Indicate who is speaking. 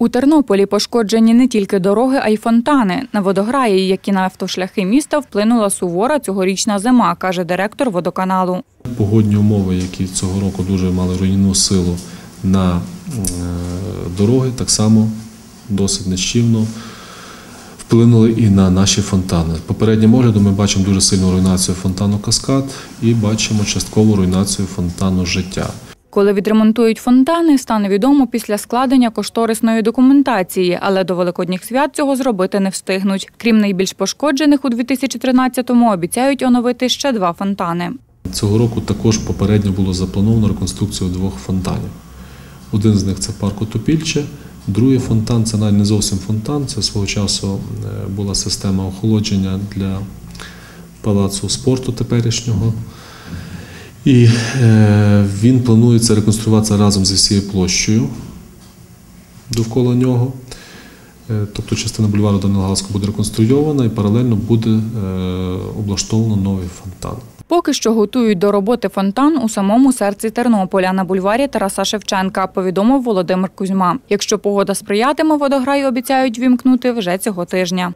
Speaker 1: У Тернополі пошкоджені не тільки дороги, а й фонтани. На водограї, як і на автошляхи міста, вплинула сувора цьогорічна зима, каже директор водоканалу.
Speaker 2: Погодні умови, які цього року дуже мали руйнівну силу на е, дороги, так само досить нещівно вплинули і на наші фонтани. Попереднім оглядом ми бачимо дуже сильну руйнацію фонтану Каскад і бачимо часткову руйнацію фонтану життя.
Speaker 1: Коли відремонтують фонтани, стане відомо після складення кошторисної документації, але до великодніх свят цього зробити не встигнуть. Крім найбільш пошкоджених у 2013-му, обіцяють оновити ще два фонтани.
Speaker 2: Цього року також попередньо було заплановано реконструкцію двох фонтанів. Один з них це парк Отопільче, другий фонтан це навіть не зовсім фонтан, це свого часу е, була система охолодження для палацу спорту теперішнього. І е, він планується реконструюватися разом зі всією площею довкола нього. Е, Тобто частина бульвару Данила Галицького буде реконструйована і паралельно буде е, облаштовано новий фонтан.
Speaker 1: Поки що готують до роботи фонтан у самому серці Тернополя на бульварі Тараса Шевченка, повідомив Володимир Кузьма. Якщо погода сприятиме, водограй обіцяють вімкнути вже цього тижня.